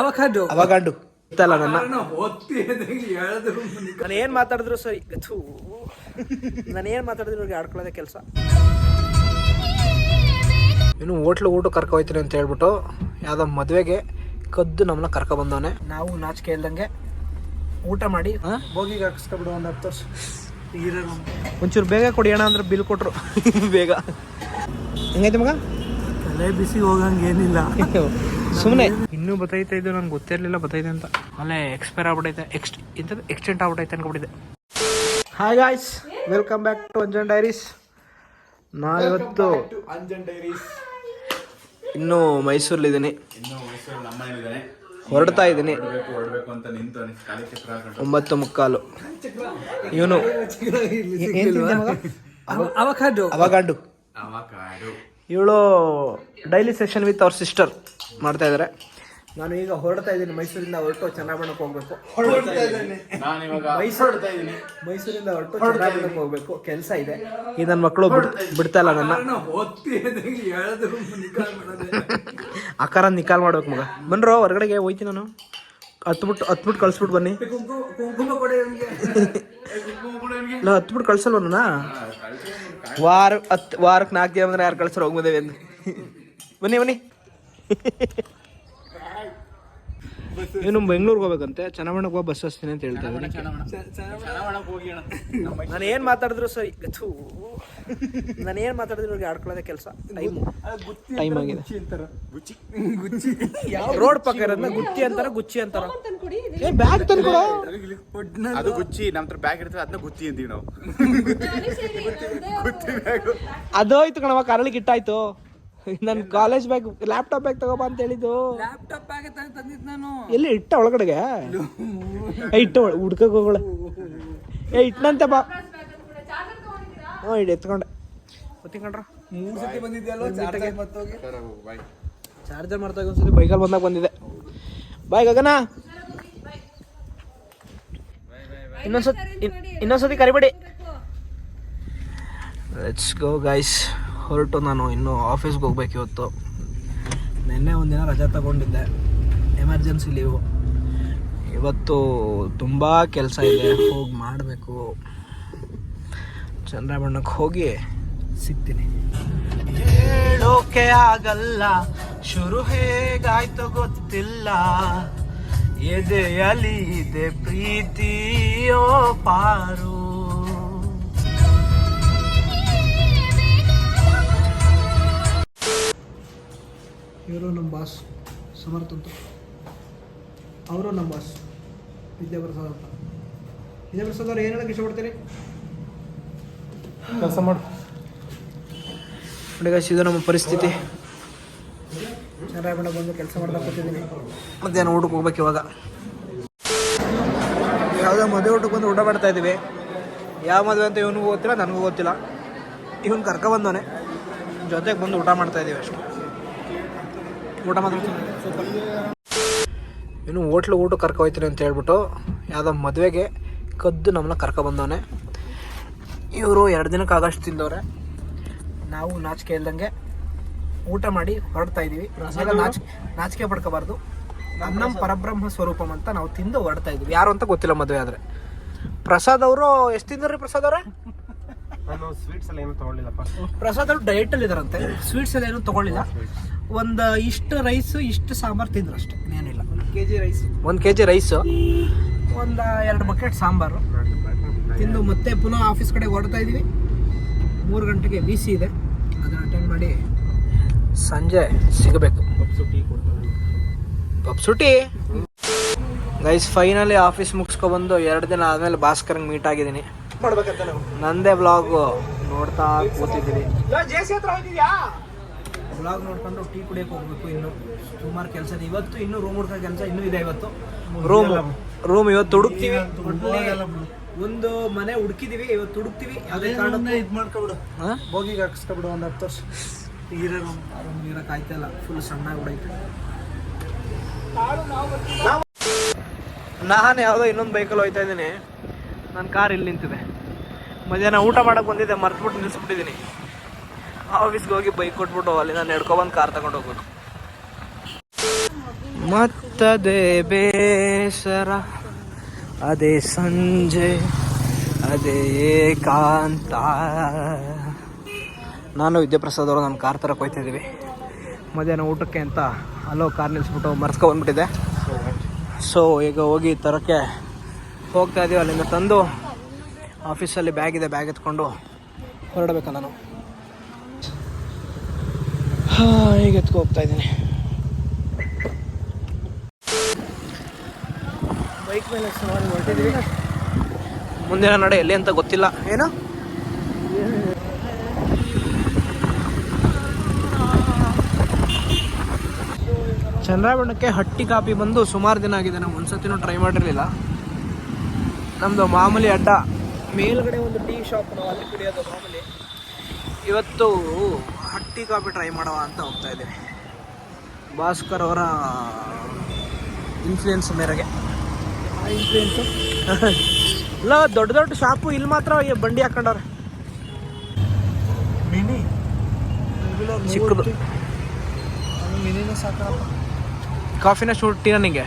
Avocado. ಅವಾಗಂಡು ಗೊತ್ತಲ್ಲ ನನ್ನ? ನಾನು ಏನ್ ಮಾತಾಡಿದ್ರು ಸರಿ ಥೂ. ನಾನು ಏನ್ ಮಾತಾಡಿದ್ರು ಇವ್ರಿಗೆ ಆಡ್ಕೊಳ್ಳೋದೇ ಕೆಲಸ. ಇನ್ನು ಹೋಟ್ಲು ಊಟ ಕರ್ಕೊ ಹೋಯ್ತೀನಿ ಅಂತ ಹೇಳ್ಬಿಟ್ಟು ಯಾವ್ದೋ ಮದುವೆಗೆ ಕದ್ದು ನಮ್ಮನ್ನ ಕರ್ಕೊ ಬಂದವನೆ. ನಾವು ನಾಚಿಕೆ ಇಲ್ದಂಗೆ ಊಟ ಮಾಡಿ ಹೋಗಿ ಹಾಕಿಸ್ಕೊಬಿಡು ಒಂದು ಹತ್ತು ವರ್ಷ. ಒಂಚೂರು ಬೇಗ ಕೊಡಿ ಅಣ್ಣ ಅಂದ್ರೆ ಬಿಲ್ ಕೊಟ್ರು. ಬೇಗ. ಹೆಂಗೈತೆ ಮಗ? ತಲೆ ಬಿಸಿ ಹೋಗಂಗೆ ಏನಿಲ್ಲ. ಸುಮ್ಮನೆ ಇನ್ನೂ ಬತ್ತೈತೆ ಇದು ನನ್ಗೆ ಗೊತ್ತಿರಲಿಲ್ಲ ಬತ್ತೈತೆ ಅಂತ. ಆಮೇಲೆ ಎಕ್ಸ್ಪೈರ್ ಆಗ್ಬಿಟ್ಟೈತೆ ಎಕ್ಸ್ಟ್ ಇಂಥದ್ದು ಎಕ್ಸ್ಟೆಂಟ್ ಆಗ್ಬಿಟ್ಟೈತೆ ಅನ್ಕೊಬಿಟ್ಟಿದೆ hi guys welcome back to Anjan diaries ನಾವಿವತ್ತು ಇನ್ನೂ ಮೈಸೂರಲ್ಲಿದ್ದೀನಿ. ಇನ್ನು ಮೈಸೂರು ಇದ್ದೀನಿ ಮನೇಲಿದ್ದಾನೆ ಹೊರಡ್ತಾ ಇದ್ದೀನಿ. ಒಂಬತ್ತು ಮುಕ್ಕಾಲು. ಇವನು ಅವಕಾಡು. ಅವಾಗಂಡು ಅವಕಾಡು. ಇವಳು ಡೈಲಿ ಸೆಷನ್ ವಿತ್ ಅವ್ರ ಸಿಸ್ಟರ್ ಮಾಡ್ತಾ ಇದ್ದಾರೆ ನಾನು ಈಗ ಹೊರಡ್ತಾ ಇದ್ದೀನಿ ಮೈಸೂರಿಂದ ಹೊರಟು ಚನ್ನಬಣ್ಣಕ್ಕೆ ಹೋಗ್ಬೇಕು. ನಾನು ಮೈಸೂರು ಮೈಸೂರಿಂದ ಹೊರಟು ಚನ್ನಬಣ್ಣಕ್ಕೆ ಹೋಗ್ಬೇಕು. ಕೆಲಸ ಇದೆ. ಈ ನನ್ನ ಮಕ್ಕಳು ಬಿಡ್ತಾ ಇಲ್ಲ ನನ್ನ. ಆಕಾರ ನಿಕಾಲ್ ಮಾಡ್ಬೇಕು ಮಗ. ಬನ್ರೋ ಹೊರಗಡೆಗೆ ಹೋಯ್ತೀನಿ ನಾನು. ಹತ್ಬಿಟ್ಟು ಹತ್ಬಿಟ್ಟು ಕಳ್ಸ್ಬಿಟ್ಟು ಬನ್ನಿ. ಹತ್ಬಿಟ್ಟು ಕಳ್ಸಲ್ವ ನನ್ನ? ವಾರ ಹತ್ತು ವಾರಕ್ಕೆ ನಾಲ್ಕು ದಿನ ಅಂದ್ರೆ ಯಾರು ಕಳ್ಸರು ಹೋಗ್ಬೋದೇವೆ ಅಂತ ಬನ್ನಿ ಬನ್ನಿ. ಇವನು ಬೆಂಗಳೂರಿಗೆ ಹೋಗ್ಬೇಕಂತೆ. ಚನ್ನಬಣ್ಣಕ್ಕೆ ಹೋಗಿ ಬಸ್ ಹಚ್ತೀನಿ ಅಂತ ಹೇಳ್ತಾ ಇದ್ದೀನಿ. ಚನ್ನವಣಕ್ಕೆ ಹೋಗಿ ನಾನು ಏನ್ ಮಾತಾಡಿದ್ರು ಸರಿ. ಥೂ. ನಾನು ಏನ್ ಮಾತಾಡಿದ್ರು ಇವ್ರಿಗೆ ಆಡ್ಕೊಳ್ಳೋದೇ ಕೆಲಸ. ಟೈಮ್ ಟೈಮ್ ಆಗಿದೆ. ರೋಡ್ ಪಕ್ಕ ಇರೋದ್ನ ಗುಚ್ಚಿ ಅಂತಾರ ಗುಚ್ಚಿ ಅಂತಾರ. ಏ ಬ್ಯಾಗ್ ತಂದ್ಕೊಡು. ಅದು ಗುಚ್ಚಿ ನಮ್ಮ ಹತ್ರ ಬ್ಯಾಗ್ ಇರ್ತದೆ ಅದನ್ನ ಗುಚ್ಚಿ ಅಂತೀವಿ ನಾವು. ಗುತ್ತಿ ಬ್ಯಾಗು ಅದೋಯ್ತು ಕಣವ ಕರಳಿಗೆ ಇಟ್ಟಾಯ್ತು ನನ್ನ ಕಾಲೇಜ್ ಬ್ಯಾಗ್ ಲ್ಯಾಪ್ಟಾಪ್ ಬ್ಯಾಗ್ ತಗೋಬಾ ಅಂತ ಹೇಳಿದ್ದು. ಎಲ್ಲಿ ಇಟ್ಟ ಒಳಗಡೆಗೆ? ಏ ಇಟ್ಟ ಹುಡ್ಕಕ್ಕೆ ಹೋಗೋಳ ಏ ಇಟ್ಟನಂತೆ ಬಾ. ಹಾಂ ಇಡಿ ಎತ್ಕೊಂಡೆ. ಗೊತ್ತಿಕೊಂಡ್ರ ಮೂರು ಸತಿ ಚಾರ್ಜರ್ ಮತ್ತೋಗಿ? ಬಾಯ್ ಚಾರ್ಜರ್ ಮಾಡ್ತಾ ಒಂದ್ಸತಿ ಬೈಕಲ್ಲಿ ಬಂದಾಗ ಬಂದಿದೆ. ಬಾಯ್ ಗಗನ. ಇನ್ನೊಂದ್ಸತಿ ಇನ್- ಇನ್ನೊಂದ್ಸತಿ ಕರಿಬೇಡಿ. ಲೆಟ್ಸ್ ಗೋ ಗೈಸ್ ಹೊರಟು ನಾನು ಇನ್ನು ಆಫೀಸ್ಗೆ ಹೋಗ್ಬೇಕು ಇವತ್ತು. ನಿನ್ನೆ ಒಂದಿನ ರಜಾ ತಗೊಂಡಿದ್ದೆ. Emergency leave. ಇವತ್ತು ತುಂಬ ಕೆಲಸ ಇದೆ, ಹೋಗಿ ಮಾಡಬೇಕು. ಚಂದ್ರಬಣ್ಣಕ್ಕೆ ಹೋಗಿ ಸಿಗ್ತೀನಿ. ಹೇಳೋಕೆ ಆಗಲ್ಲ, ಶುರು ಹೇಗಾಯ್ತು ಗೊತ್ತಿಲ್ಲ. ಎದೆಯಲ್ಲಿ ಇದೆ ಪ್ರೀತಿಯೋ ಪಾರು. ಇವರು ನಮ್ಮ ಬಾಸ್ ಸಮರ್ಥ ಅಂತ. ಅವರು ನಮ್ಮ ಬಾಸ್ ವಿದ್ಯಾಪ್ರಸಾದ್ ಅಂತ ವಿದ್ಯಾಪ್ರಸಾದ್ ಅವ್ರು ಏನು ಹೇಳಕ್ಕೆ ಇಷ್ಟಪಡ್ತೀರಿ? ಕೆಲಸ ಮಾಡು. ನೋಡಿ guys, ಇದು ನಮ್ಮ ಪರಿಸ್ಥಿತಿ. ಚೆನ್ನಾಗಿ ಬಂದು ಕೆಲಸ ಮಾಡ್ತಾ ಕೂತಿದ್ದೀನಿ. ಮಧ್ಯಾಹ್ನ ಊಟಕ್ಕೆ ಹೋಗ್ಬೇಕು ಇವಾಗ. ಯಾವುದೋ ಮದುವೆ ಊಟಕ್ಕೆ ಬಂದು ಊಟ ಮಾಡ್ತಾ ಇದ್ದೀವಿ. ಯಾವ ಮದುವೆ ಅಂತ ಇವನಿಗೂ ಗೊತ್ತಿಲ್ಲ ನನಗೂ ಗೊತ್ತಿಲ್ಲ. ಇವನು ಕರ್ಕೊಬಂದವನೆ ಜೊತೆಗೆ ಬಂದು ಊಟ ಮಾಡ್ತಾ ಇದ್ದೀವಿ ಅಷ್ಟೇ. ಊಟ ಮಾತ್ರ. ಸೂಪರ್ ಇನ್ನು ಹೋಟ್ಲು ಊಟ ಕರ್ಕೊ ಹೋಯ್ತೀನಿ ಅಂತ ಹೇಳ್ಬಿಟ್ಟು ಯಾವುದೋ ಮದುವೆಗೆ ಕದ್ದು ನಮ್ಮನ್ನ ಕರ್ಕೊಬಂದವನೆ ಇವರು ಎರಡು ದಿನಕ್ಕೆ ಆಗಷ್ಟು ತಿಂದವ್ರೆ. ನಾವು ನಾಚಿಕೆ ಇಲ್ದಂಗೆ ಊಟ ಮಾಡಿ ಹೊರಡ್ತಾ ಇದ್ದೀವಿ ನಾಚಿಕೆ ನಾಚಿಕೆ ಪಡ್ಕೋಬಾರ್ದು. ನಮ್ಮ ಪರಬ್ರಹ್ಮ ಸ್ವರೂಪಂ ಅಂತ ನಾವು ತಿಂದು ಹೊರಡ್ತಾ ಇದ್ದೀವಿ ಯಾರು ಅಂತ ಗೊತ್ತಿಲ್ಲ ಮದುವೆ ಆದರೆ. ಪ್ರಸಾದ್ ಅವರು ಎಷ್ಟು ತಿಂದ್ರಿ ಪ್ರಸಾದ್ ಅವರೇ? ನಾನು ಸ್ವೀಟ್ಸ್ ಎಲ್ಲ ಏನು ತಗೊಳ್ಳಿಲ್ಲಪ್ಪ. ಪ್ರಸಾದ್ ಅವರು ಡಯಟ್ ಅಲ್ಲಿ ಇದಾರಂತೆ ಸ್ವೀಟ್ಸ್ ಎಲ್ಲ ಏನು ತಗೊಳ್ಳಿಲ್ಲ. ಒಂದು ಇಷ್ಟು ರೈಸ್ ಇಷ್ಟು ಸಾಂಬಾರ್ ತಿಂದ್ರು ಅಷ್ಟೇ. ಏನಿಲ್ಲ ಕೆ ಜಿ ರೈಸ್ ಒಂದು ಕೆ ಜಿ ರೈಸು ಒಂದು ಎರಡು ಬಕೆಟ್ ಸಾಂಬಾರು. ತಿಂದು ಮತ್ತೆ ಪುನಃ ಆಫೀಸ್ ಕಡೆ ಹೊರಡ್ತಾ ಇದೀವಿ. ಮೂರು ಗಂಟೆಗೆ ಬಿ ಸಿ ಇದೆ. ಅದನ್ನ ಅಟೆಂಡ್ ಮಾಡಿ ಸಂಜೆ ಸಿಗಬೇಕು. ಪಪ್ಸುಟಿ ಗೈಸ್ ಫೈನಲಿ ಆಫೀಸ್ ಮುಗಿಸ್ಕೊಬಂದು ಎರಡು ದಿನ ಆದಮೇಲೆ ಭಾಸ್ಕರಂಗೆ ಮೀಟ್ ಆಗಿದ್ದೀನಿ. ನಂದೇ ಬ್ಲಾಗು ನೋಡ್ತಾ ಕೂತಿದ್ದೀನಿ. ಬ್ಲಾಗ್ ನೋಡ್ಕೊಂಡು ಟೀ ಕುಡಿಯಕ್ಕೆ ಹೋಗ್ಬೇಕು ಇನ್ನು. ಸುಮಾರು ಕೆಲಸ ಇದೆ. ಇವತ್ತು ಇನ್ನು ರೂಮ್ ಹುಡ್ಕೋ ಕೆಲಸ ಇನ್ನೂ ಇದೆ ಇವತ್ತು. ರೂಮ್ ರೂಮ್ ಇವತ್ತು ಹುಡುಕ್ತೀವಿ. ಒಂದು ಮನೆ ಹುಡುಕಿದೀವಿ ಇವತ್ತು ಹುಡುಕ್ತಿವಿ. ಅದೇ ಕಾರಣಕ್ಕೆ ಇದು ಮಾಡ್ಕೊಬಿಡು. ಹಾಕಿಸ್ಕೊಬಿಡು ಒಂದು ಹತ್ತು ವರ್ಷ. ಇರೋ ರೂಮ್ ಇರೋಕೆ ಆಯ್ತಲ್ಲ ಫುಲ್ ಸಣ್ಣ ಬಿಡೈತೆ. ನಾನು ಯಾವುದೋ ಇನ್ನೊಂದು ಬೈಕಲ್ಲಿ ಹೋಯ್ತಾ ಇದ್ದೀನಿ. ನನ್ನ ಕಾರ್ ಇಲ್ಲಿ ನಿಂತಿದೆ. ಮಧ್ಯಾಹ್ನ ಊಟ ಮಾಡೋಕೆ ಬಂದಿದ್ದೆ ಮರ್ತ್ಬಿಟ್ಟು ನಿಲ್ಲಿಸ್ಬಿಟ್ಟಿದ್ದೀನಿ ಆಫೀಸ್ಗೆ ಹೋಗಿ ಬೈಕ್ ಕೊಟ್ಬಿಟ್ಟು ಅಲ್ಲಿ ನಾನು ನಡ್ಕೊಬಂದು ಕಾರ್ ತಗೊಂಡು ಹೋಗ್ಬೇಕು ಮತ್ತದೇ ಬೇಸರ, ಅದೇ ಸಂಜೆ, ಅದೇ ಏಕಾಂತ. ನಾನು ವಿದ್ಯಾಪ್ರಸಾದ್ ಅವರು ನನ್ನ ಕಾರ್ ಥರ ಕೊಯ್ತಿದ್ದೀವಿ ಮಧ್ಯಾಹ್ನ ಊಟಕ್ಕೆ ಅಂತ ಅಲ್ಲೋ ಕಾರ್ ನಿಲ್ಲಿಸ್ಬಿಟ್ಟು ಮರ್ಸ್ಕೊ ಬಂದ್ಬಿಟ್ಟಿದೆ ಸೊ ಈಗ ಹೋಗಿ ತರೋಕ್ಕೆ ಹೋಗ್ತಾ ಇದ್ದೀವಿ ಅಲ್ಲಿಂದ ತಂದು ಆಫೀಸಲ್ಲಿ ಬ್ಯಾಗ್ ಇದೆ ಬ್ಯಾಗ್ ಎತ್ಕೊಂಡು ಹೊರಡಬೇಕು ನಾನು. ಈಗ ಎತ್ಕೊ ಹೋಗ್ತಾ ಇದ್ದೀನಿ. ಬೈಕ್ ಮೇಲೆ ಸವಾರಿ ಹೊರಟಿದ್ದೀವಿ. ಮುಂದಿನ ನಡೆ ಎಲ್ಲಿ ಅಂತ ಗೊತ್ತಿಲ್ಲ. ಏನು? ಚಂದ್ರಾಬಣ್ಣಕ್ಕೆ ಹಟ್ಟಿ ಕಾಪಿ ಬಂದು ಸುಮಾರು ದಿನ ಆಗಿದೆ. ನಾವು ಒಂದ್ಸತಿನೂ ಟ್ರೈ ಮಾಡಿರಲಿಲ್ಲ. ನಮ್ಮದು ಮಾಮೂಲಿ ಅಡ್ಡ. ಮೇಲ್ಗಡೆ ಒಂದು ಟೀ ಶಾಪ್ ನಾವು ಅಲ್ಲಿ ಕುಡಿಯೋದು ಮಾಮೂಲಿ. ಇವತ್ತು ಹಟ್ಟಿ ಕಾಫಿ ಟ್ರೈ ಮಾಡುವ ಅಂತ ಹೋಗ್ತಾ ಇದ್ದೀನಿ. ಭಾಸ್ಕರ್ ಅವರ ಇನ್ಫ್ಲೂಯೆನ್ಸ್ ಮೇರೆಗೆ. ಇನ್ಫ್ಲೂಯೆನ್ಸು ಇಲ್ಲ ದೊಡ್ಡ ದೊಡ್ಡ ಶಾಪು ಇಲ್ಲಿ ಮಾತ್ರ ಬಂಡಿ ಹಾಕೊಂಡವ್ರೆ. ಮಿನಿ? ಚಿಕ್ಕದು. ಮಿನಿನ ಕಾಫಿನ ಶುಂಠಿನ ನಿಂಗೆ?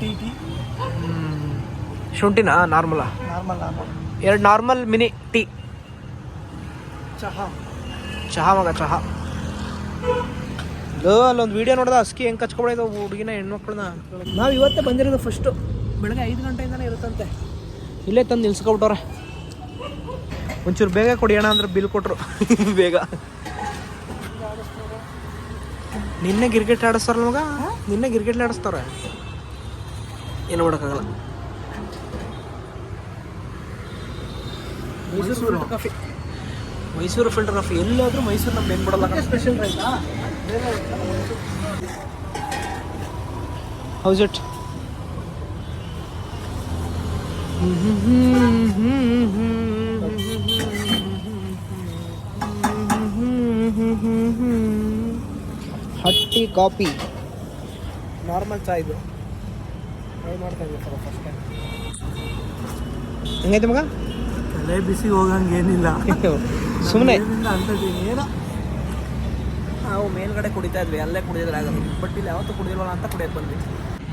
Tea tea. ಶುಂಠಿನಾ ನಾರ್ಮಲಾ? Normal normal. ಎರಡು ನಾರ್ಮಲ್ ಮಿನಿ ಟೀ. ಚಹಾ. ಚಹಾ ಮಗ ಚಹಾ. ಲೋ ಅಲ್ಲೊಂದು ವಿಡಿಯೋ ನೋಡ್ದ ಅಸ್ಕಿ ಹೆಂಗೆ ಕಚ್ಕೊಬಿಡೋದು ಹುಡುಗಿನ ಹೆಣ್ಮಕ್ಳನ್ನ. ನಾವು ಇವತ್ತೇ ಬಂದಿರೋದು ಫಸ್ಟು ಬೆಳಗ್ಗೆ ಐದು ಗಂಟೆಯಿಂದನೇ ಇರುತ್ತಂತೆ. ಇಲ್ಲೇ ತಂದು ನಿಲ್ಸ್ಕೊಬಿಟ್ಟವ್ರೆ. ಒಂಚೂರು ಬೇಗ ಕೊಡಿಯೋಣ ಅಂದ್ರೆ ಬಿಲ್ ಕೊಟ್ಟರು ಬೇಗ. ನಿನ್ನೆ ಗಿರ್ಗೆಟ್ ಆಡಿಸ್ತಾರ ಮಗ? ನಿನ್ನೆ ಗಿರ್ಗೆಟ್ ಆಡಿಸ್ತಾವ್ರೆ. ಏನು ಮಾಡೋಕ್ಕಾಗಲ್ಲ. ಕಾಫಿ ಮೈಸೂರು ಫಿಲ್ಟರ್ ಆಫ್ ಎಲ್ಲಾದರೂ ಮೈಸೂರು ನಮ್ಗೆ ಏನು ಬಿಡಲ್ಲ ಸ್ಪೆಷಲ್ ರೈತಾ? ಹೌಸ್ ಇಟ್ ಹಟ್ಟಿ ಕಾಫಿ ನಾರ್ಮಲ್ ಚಾ ಇದು. ಟ್ರೈ ಮಾಡ್ತಾ ಇದ್ದೀವಿ ಸರ್ ಫಸ್ಟ್ ಟೈಮ್ ಹೆಂಗೈತೆ ಮಗ? ತಲೆ ಬಿಸಿ ಹೋಗಂಗೆ ಏನಿಲ್ಲ. ಸುಮ್ಮನೆ ಏನೋ. ನಾವು ಮೇಲ್ಗಡೆ ಕುಡಿತಾ ಇದ್ವಿ ಅಲ್ಲೇ ಕುಡಿದ್ರೆ ಆಗಲ್ಲ. ಬಟ್ ಇಲ್ಲಿ ಯಾವತ್ತೂ ಕುಡಿದಿಲ್ವಲ್ಲ ಅಂತ ಕುಡಿಯಕ್ಕೆ ಬಂದ್ವಿ.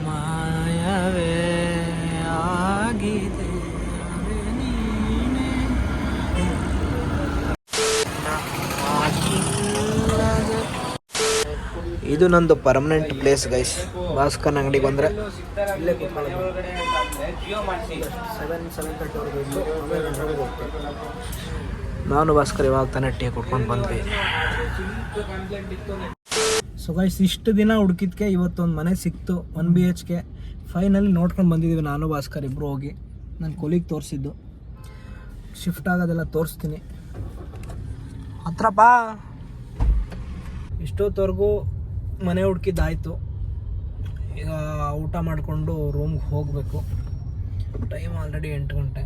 ಮಾಯವೇ ಆಗಿದೆ. ಇದು ನಂದು ಪರ್ಮನೆಂಟ್ ಪ್ಲೇಸ್ ಗೈಸ್ ಭಾಸ್ಕರ್ ಅಂಗಡಿಗೆ ಬಂದರೆ. ಇಲ್ಲೇ ಸೆವೆನ್ ಸೆವೆನ್ ನಾನು ಭಾಸ್ಕರ್ ಇವಾಗ ತಾನೇ ಟೀ ಕುಡ್ಕೊಂಡು ಬಂದ್ವಿ. ಸೊ ಗೈಸ್ ಇಷ್ಟು ದಿನ ಹುಡುಕಿದ್ಕೆ ಇವತ್ತೊಂದು ಮನೆ ಸಿಕ್ತು one B H K finally ನೋಡ್ಕೊಂಡು ಬಂದಿದ್ದೀವಿ ನಾನು ಭಾಸ್ಕರ್ ಇಬ್ಬರು ಹೋಗಿ. ನನ್ನ ಕೊಲಿಗೆ ತೋರಿಸಿದ್ದು. ಶಿಫ್ಟ್ ಆಗೋದೆಲ್ಲ ತೋರಿಸ್ತೀನಿ. ಹತ್ರಪ್ಪ ಇಷ್ಟೊತ್ತವರೆಗೂ ಮನೆ ಹುಡುಕಿದ್ದಾಯಿತು. ಈಗ ಊಟ ಮಾಡಿಕೊಂಡು ರೂಮ್ಗೆ ಹೋಗಬೇಕು. ಟೈಮ್ ಆಲ್ರೆಡಿ ಎಂಟು ಗಂಟೆ.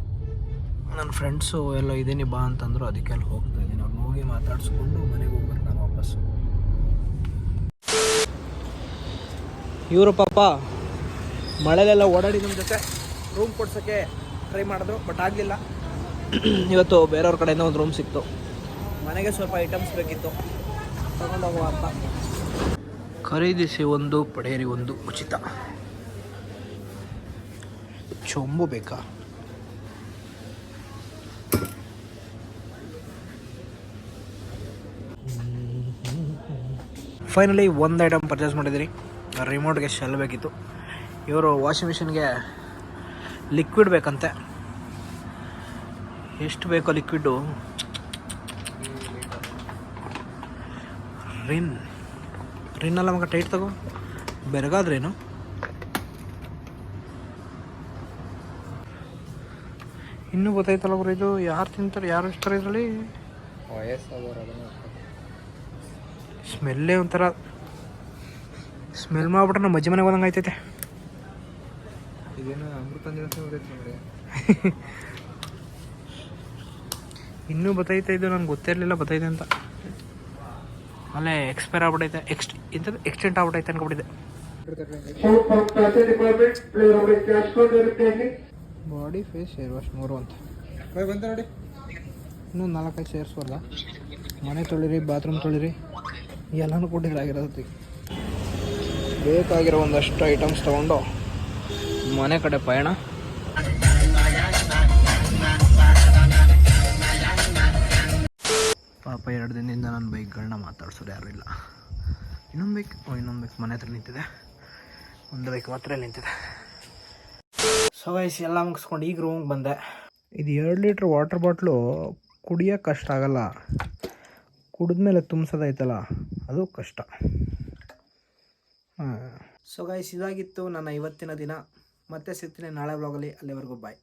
ನನ್ನ ಫ್ರೆಂಡ್ಸು ಎಲ್ಲ ಇದ್ದೀನಿ ಬಾ ಅಂತಂದ್ರು ಅದಕ್ಕೆ ಅಲ್ಲಿ ಹೋಗ್ತಾ ಇದ್ದೀನಿ ಅವ್ರು ಹೋಗಿ ಮಾತಾಡಿಸ್ಕೊಂಡು ಮನೆಗೆ ಹೋಗ್ಬೇಕು ನಾನು ವಾಪಸ್ಸು. ಇವರು ಪಾಪ ಮಳೆಲೆಲ್ಲ ಓಡಾಡಿ ನಮ್ಮ ಜೊತೆ ರೂಮ್ ಕೊಡ್ಸೋಕ್ಕೆ ಟ್ರೈ ಮಾಡಿದ್ರು ಬಟ್ ಆಗಲಿಲ್ಲ. ಇವತ್ತು ಬೇರೆಯವ್ರ ಕಡೆಯಿಂದ ಒಂದು ರೂಮ್ ಸಿಕ್ತು. ಮನೆಗೆ ಸ್ವಲ್ಪ ಐಟಮ್ಸ್ ಬೇಕಿತ್ತು. ತಗೊಂಡೋಗುವ ಅಂತ. ಖರೀದಿಸಿ ಒಂದು, ಪಡೆಯಿರಿ ಒಂದು, ಉಚಿತ. ಚೊಂಬು ಬೇಕಾ? ಫೈನಲಿ ಒಂದು ಐಟಮ್ ಪರ್ಚೇಸ್ ಮಾಡಿದ್ದೀನಿ ರಿಮೋಟ್ಗೆ ಶೆಲ್ ಬೇಕಿತ್ತು. ಇವರು ವಾಷಿಂಗ್ ಮಿಷಿನ್ಗೆ ಲಿಕ್ವಿಡ್ ಬೇಕಂತೆ. ಎಷ್ಟು ಬೇಕೋ ಲಿಕ್ವಿಡ್ಡು ರಿನ್. ರಿನ್ ಅಲ್ಲ ಮಗ ಟೈಟ್ ತಗೋ. ಬೆರಗಾದ್ರೇನು? ಇನ್ನೂ ಗೊತ್ತಾಯ್ತಲ್ಲ ಬ್ರೋ ಇದು ಯಾರು ತಿಂತಾರೆ ಯಾರು ಇಷ್ಟಾರೆ ಇದರಲ್ಲಿ? ಸ್ಮೆಲ್ಲೇ ಒಂಥರ. ಸ್ಮೆಲ್ ಮಾಡ್ಬಿಟ್ರೆ ನಮ್ಮ ಮಜ್ಜಿ ಮನೆಗೆ ಹೋದಂಗೆ ಆಯ್ತೈತೆ. ಇದೇನು ಇನ್ನೂ ಬತ್ತೈತೆ ಇದು ನನಗೆ ಗೊತ್ತಿರಲಿಲ್ಲ ಬತ್ತೈತೆ ಅಂತ. ಅಲ್ಲೇ ಎಕ್ಸ್ಪೈರ್ ಆಗ್ಬಿಟ್ಟೈತೆ ಎಕ್ಸ್ಟ್ ಇಂಥದ್ದು ಎಕ್ಸ್ಟೆಂಟ್ ಆಗ್ಬಿಟ್ಟೈತೆ ಅನ್ಕೊಬಿಟ್ಟಿದೆ ಬಾಡಿ ಫೇಸ್ ಶೇರ್ ವಾಶ್ ಮೂರು ಅಂತ. ನೋಡಿ. ಇನ್ನೂ ನಾಲ್ಕೈದು ಸೇರಿಸೋಲ್ಲ ಮನೆ ತೊಳಿರಿ ಬಾತ್ರೂಮ್ ತೊಳಿರಿ ಎಲ್ಲನೂ ಕೊಟ್ಟಿದ್ರೆ ಆಗಿರೋದಕ್ಕೆ ಬೇಕಾಗಿರೋ ಒಂದಷ್ಟು ಐಟಮ್ಸ್ ತೊಗೊಂಡು ಮನೆ ಕಡೆ ಪಯಣ. ಎರಡು ದಿನದಿಂದ ನನ್ನ ಬೈಕ್ಗಳನ್ನ ಮಾತಾಡ್ಸೋರು ಯಾರೂ ಇಲ್ಲ. ಇನ್ನೊಂದು ಬೈಕ್? ಓ, ಇನ್ನೊಂದು ಬೈಕ್ ಮನೆ ಹತ್ರ ನಿಂತಿದೆ. ಒಂದು ಬೈಕ್ ಮಾತ್ರ ನಿಂತಿದೆ. ಸೊ ಗೈಸ್ ಎಲ್ಲ ಮುಗಿಸ್ಕೊಂಡು ಈಗ ರೂಮ್ಗೆ ಬಂದೆ. ಇದು ಎರಡು ಲೀಟ್ರ್ ವಾಟರ್ ಬಾಟ್ಲು ಕುಡಿಯೋಕೆ ಕಷ್ಟ ಆಗಲ್ಲ. ಕುಡಿದ್ಮೇಲೆ ತುಂಬಿಸೋದೈತಲ್ಲ, ಅದು ಕಷ್ಟ. ಸೊ ಗೈಸ್ ಇದಾಗಿತ್ತು ನನ್ನ ಇವತ್ತಿನ ದಿನ. ಮತ್ತೆ ಸಿಗ್ತೀನಿ ನಾಳೆ ಬ್ಲಾಗಲ್ಲಿ ಅಲ್ಲಿವರೆಗೂ ಬಾಯ್